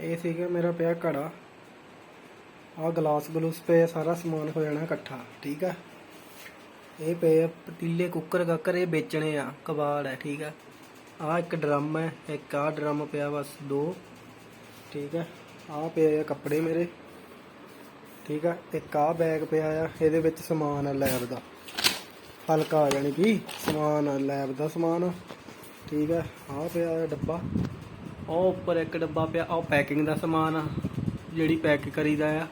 ਇਹ ਸੀਗਾ ਮੇਰਾ ਪਿਆ ਘੜਾ। ਆ ਗਲਾਸ ਗਲੂਸ ਪਏ ਸਾਰਾ ਸਮਾਨ ਹੋ ਜਾਣਾ ਇਕੱਠਾ, ਠੀਕ ਆ? ਇਹ ਪਏ ਪਤੀਲੇ ਕੁੱਕਰ ਕਾਕਰ, ਇਹ ਵੇਚਣੇ ਆ, ਕਬਾੜ ਹੈ ਠੀਕ ਆ? ਆ ਇੱਕ ਡਰਮ ਹੈ ਇੱਕ ਆ ਡਰਮ ਪਿਆ ਬਸ, ਦੋ, ਠੀਕ ਆ? ਆ ਪਏ ਆ ਕੱਪੜੇ ਮੇਰੇ, ਠੀਕ ਆ? ਇੱਕ ਆ ਬੈਗ ਪਿਆ ਆ, ਇਹਦੇ ਵਿੱਚ ਸਮਾਨ ਆ ਲੈਬ ਦਾ। ਹਲਕਾ ਆ ਜਾਣੀ ਕਿ ਸਮਾਨ ਆ ਲੈਬ ਦਾ ਸਮਾਨ, ਠੀਕ ਆ? ਆ ਪਿਆ ਆ ਡੱਬਾ। ਉਹ ਉੱਪਰ ਇੱਕ ਡੱਬਾ ਪਿਆ, ਉਹ ਪੈਕਿੰਗ ਦਾ ਸਮਾਨ ਆ, ਜਿਹੜੀ ਪੈਕ ਕਰੀਦਾ ਆ।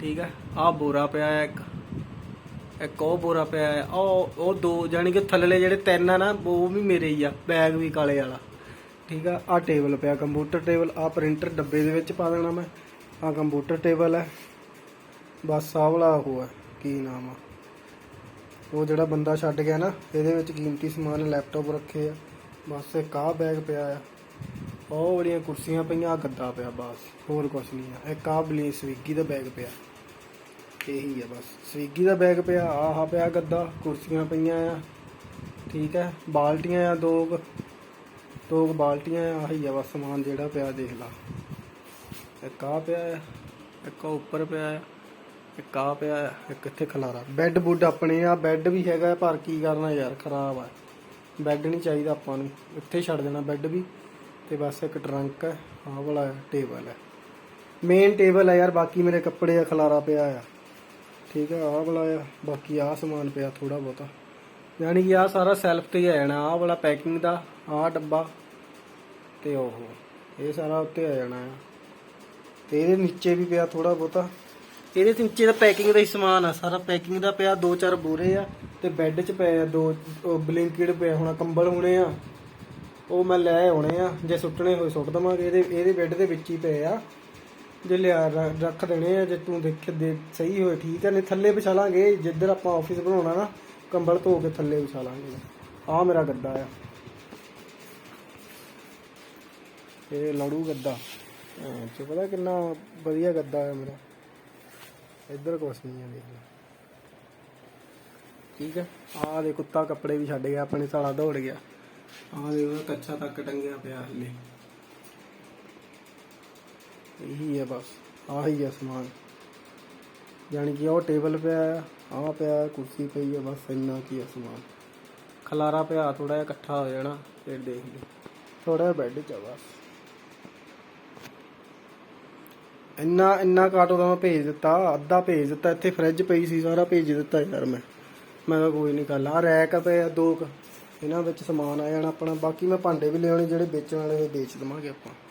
ਠੀਕ ਆ ਆ ਬੋਰਾ ਪਿਆ ਆ ਇੱਕ ਇੱਕ ਉਹ ਬੋਰਾ ਪਿਆ ਆ। ਉਹ ਉਹ ਦੋ, ਜਾਣੀ ਕਿ ਥੱਲੇ ਜਿਹੜੇ ਤਿੰਨ ਆ ਨਾ, ਉਹ ਵੀ ਮੇਰੇ ਹੀ ਆ ਬੈਗ ਵੀ ਕਾਲੇ ਵਾਲਾ। ਠੀਕ ਆ ਆ ਟੇਬਲ ਪਿਆ ਕੰਪਿਊਟਰ ਟੇਬਲ ਆ ਪ੍ਰਿੰਟਰ ਡੱਬੇ ਦੇ ਵਿੱਚ ਪਾ ਦੇਣਾ ਮੈਂ। ਆ ਕੰਪਿਊਟਰ ਟੇਬਲ ਹੈ ਬਸ ਆਹ ਵਾਲਾ ਉਹ ਹੈ ਕੀ ਨਾਮ ਆ। ਉਹ ਜਿਹੜਾ ਬੰਦਾ ਛੱਡ ਗਿਆ ਨਾ, ਇਹਦੇ ਵਿੱਚ ਕੀਮਤੀ ਸਮਾਨ ਲੈਪਟਾਪ ਰੱਖੇ ਆ। ਬਸ ਇੱਕ ਆਹ ਬੈਗ ਪਿਆ ਆ। ਉਹ ਵਾਲੀਆਂ ਕੁਰਸੀਆਂ ਪਈਆਂ, ਆਹ ਗੱਦਾ ਪਿਆ ਬਸ, ਹੋਰ ਕੁਝ ਨਹੀਂ ਆ। ਇੱਕ ਆਹ ਬਲੀ ਸਵੀਗੀ ਦਾ ਬੈਗ ਪਿਆ, ਇਹੀ ਆ ਬਸ। ਸਵੀਗੀ ਦਾ ਬੈਗ ਪਿਆ, ਆਹ ਪਿਆ ਗੱਦਾ, ਕੁਰਸੀਆਂ ਪਈਆਂ ਆ, ਠੀਕ ਹੈ, ਬਾਲਟੀਆਂ ਆ ਦੋ ਕੁ। ਦੋ ਕੁ ਬਾਲਟੀਆਂ ਆ, ਆਹੀ ਆ ਬਸ ਸਮਾਨ ਜਿਹੜਾ ਪਿਆ, ਦੇਖ ਲਾ। ਇੱਕ ਆ ਪਿਆ ਆ, ਇੱਕ ਉੱਪਰ ਪਿਆ ਆ, ਇੱਕ ਆ ਪਿਆ ਆ, ਇੱਕ ਇੱਥੇ ਖਲਾਰਾ। ਬੈੱਡ ਬੁੱਡ ਆਪਣੇ ਆ, ਬੈੱਡ ਵੀ ਹੈਗਾ, ਪਰ ਕੀ ਕਰਨਾ ਯਾਰ, ਖਰਾਬ ਆ। ਬੈੱਡ ਨਹੀਂ ਚਾਹੀਦਾ ਆਪਾਂ ਨੂੰ, ਇੱਥੇ ਛੱਡ ਦੇਣਾ ਬੈੱਡ ਵੀ। ਤੇ ਬਸ ਇੱਕ ਟਰੰਕ ਹੈ, ਆਹ ਵਾਲਾ ਟੇਬਲ ਹੈ। ਮੇਨ ਟੇਬਲ ਹੈ ਯਾਰ, ਬਾਕੀ ਮੇਰੇ ਕੱਪੜੇ ਆ, ਖਲਾਰਾ ਪਿਆ ਆ। ਠੀਕ ਹੈ, ਆਹ ਵਾਲਾ ਆ, ਬਾਕੀ ਆਹ ਸਮਾਨ ਪਿਆ ਥੋੜਾ ਬਹੁਤਾ। ਯਾਨੀ ਕਿ ਆਹ ਸਾਰਾ ਸੈਲਫ ਤੇ ਹੀ ਆ ਜਾਣਾ, ਆਹ ਵਾਲਾ ਪੈਕਿੰਗ ਦਾ, ਆਹ ਡੱਬਾ ਤੇ ਉਹ। ਇਹ ਸਾਰਾ ਉੱਤੇ ਆ ਜਾਣਾ ਆ। ਤੇ ਇਹਦੇ ਨੀਚੇ ਵੀ ਪਿਆ ਥੋੜਾ ਬਹੁਤਾ। ਇਹਦੇ ਨੀਚੇ ਦਾ ਪੈਕਿੰਗ ਦਾ ਹੀ ਸਮਾਨ ਆ, ਸਾਰਾ ਪੈਕਿੰਗ ਦਾ ਪਿਆ, ਦੋ ਚਾਰ ਬੋਰੇ ਆ, ਤੇ ਬੈੱਡ 'ਚ ਪਏ ਆ ਦੋ ਬਲਿੰਕਡ ਪਿਆ ਹੋਣਾ ਕੰਬਲ ਹੋਣੇ ਆ। ਉਹ ਮੈਂ ਲੈ ਆਉਣੇ ਆ, ਜੇ ਸੁੱਟਣੇ ਹੋਏ ਸੁੱਟ ਦਵਾਂਗੇ, ਇਹਦੇ ਇਹਦੇ ਬੈੱਡ ਦੇ ਵਿੱਚ ਹੀ ਪਏ ਆ। ਜੇ ਲਿਆ ਰੱਖ ਦੇਣੇ ਆ, ਜੇ ਤੂੰ ਦੇਖ ਦੇ, ਸਹੀ ਹੋਏ, ਠੀਕ ਹੈ ਨਹੀਂ ਥੱਲੇ ਵਿਛਾ ਲਾਂਗੇ, ਜਿੱਧਰ ਆਪਾਂ ਆਫਿਸ ਬਣਾਉਣਾ ਨਾ, ਕੰਬਲ ਧੋ ਕੇ ਥੱਲੇ ਵਿਛਾ ਲਾਂਗੇ। ਆ ਮੇਰਾ ਗੱਦਾ ਆ। ਇਹ ਲੜੂ ਗੱਦਾ ਐਂ ਪਤਾ ਕਿੰਨਾ ਵਧੀਆ ਗੱਦਾ ਆ ਮੇਰਾ। ਇੱਧਰ ਕੁਛ ਨਹੀਂ ਆ, ਦੇਖ ਠੀਕ ਹੈ ਆਹ ਦੇ ਕੁੱਤਾ ਕੱਪੜੇ ਵੀ ਛੱਡ ਗਿਆ, ਆਪਣੇ ਸਾਲਾ ਦੌੜ ਗਿਆ। ਆਹ ਦੇ ਉਹਦਾ ਤੱਕ ਟੰਗਿਆ ਪਿਆ ਹਲੇ। ਇਹੀ ਹੈ ਬਸ, ਆਹੀ ਹੈ ਸਮਾਨ। ਯਾਨੀ ਕਿ ਉਹ ਟੇਬਲ ਪਿਆ ਆ ਪਿਆ, ਕੁਰਸੀ ਪਈ ਹੈ ਬਸ ਇੰਨਾ ਕੀ ਹੈ ਸਮਾਨ। ਖਲਾਰਾ ਪਿਆ ਥੋੜਾ ਜਿਹਾ ਇਕੱਠਾ ਹੋ ਜਾਣਾ, ਫਿਰ ਦੇਖ ਲਓ। ਥੋੜਾ ਜਿਹਾ ਬੈੱਡ ਚ ਆ ਬਸ। ਇੰਨਾ ਇੰਨਾ ਕਾਟੋ ਦਾ ਮੈਂ ਭੇਜ ਦਿੱਤਾ, ਅੱਧਾ ਭੇਜ ਦਿੱਤਾ, ਇੱਥੇ ਫ੍ਰਿਜ ਪਈ ਸੀ, ਸਾਰਾ ਭੇਜ ਦਿੱਤਾ ਯਾਰ ਮੈਂ। ਮੈਂ ਕਿਹਾ ਕੋਈ ਨਹੀਂ ਕੱਲ ਆ ਰੈਕ ਪਿਆ, ਦੋ ਕੁ। ਇਹਨਾਂ ਵਿੱਚ ਸਮਾਨ ਆ ਜਾਣਾ ਆਪਣਾ। ਬਾਕੀ ਮੈਂ ਭਾਂਡੇ ਵੀ ਲਿਆਉਣੇ, ਜਿਹੜੇ ਵੇਚਣ ਵਾਲੇ ਉਹ ਵੇਚ ਦਵਾਂਗੇ ਆਪਾਂ।